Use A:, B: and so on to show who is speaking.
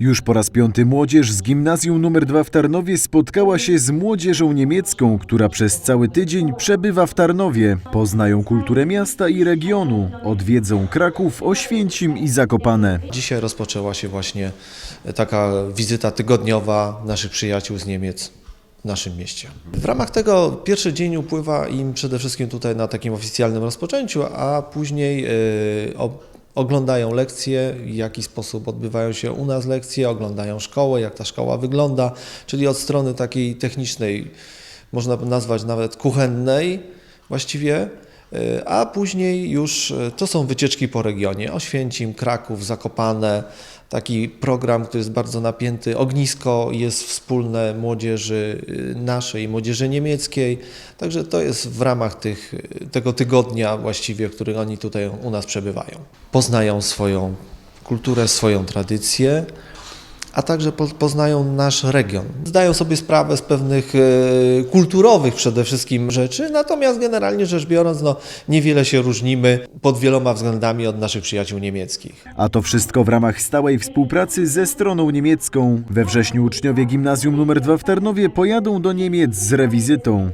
A: Już po raz piąty młodzież z gimnazjum nr 2 w Tarnowie spotkała się z młodzieżą niemiecką, która przez cały tydzień przebywa w Tarnowie. Poznają kulturę miasta i regionu, odwiedzą Kraków, Oświęcim i Zakopane.
B: Dzisiaj rozpoczęła się właśnie taka wizyta tygodniowa naszych przyjaciół z Niemiec w naszym mieście. W ramach tego pierwszy dzień upływa im przede wszystkim tutaj na takim oficjalnym rozpoczęciu, a później o- oglądają lekcje, w jaki sposób odbywają się u nas lekcje, oglądają szkołę, jak ta szkoła wygląda, czyli od strony takiej technicznej, można nazwać nawet kuchennej właściwie, a później już y, to są wycieczki po regionie, Oświęcim, Kraków, Zakopane, taki program, który jest bardzo napięty, ognisko jest wspólne młodzieży y, naszej młodzieży niemieckiej, także to jest w ramach tych, y, tego tygodnia właściwie, w którym oni tutaj u nas przebywają. Poznają swoją kulturę, swoją tradycję, a także po- poznają nasz region. Zdają sobie sprawę z pewnych e, kulturowych przede wszystkim rzeczy, natomiast generalnie rzecz biorąc, no, niewiele się różnimy pod wieloma względami od naszych przyjaciół niemieckich.
A: A to wszystko w ramach stałej współpracy ze stroną niemiecką. We wrześniu uczniowie gimnazjum nr 2 w Tarnowie pojadą do Niemiec z rewizytą.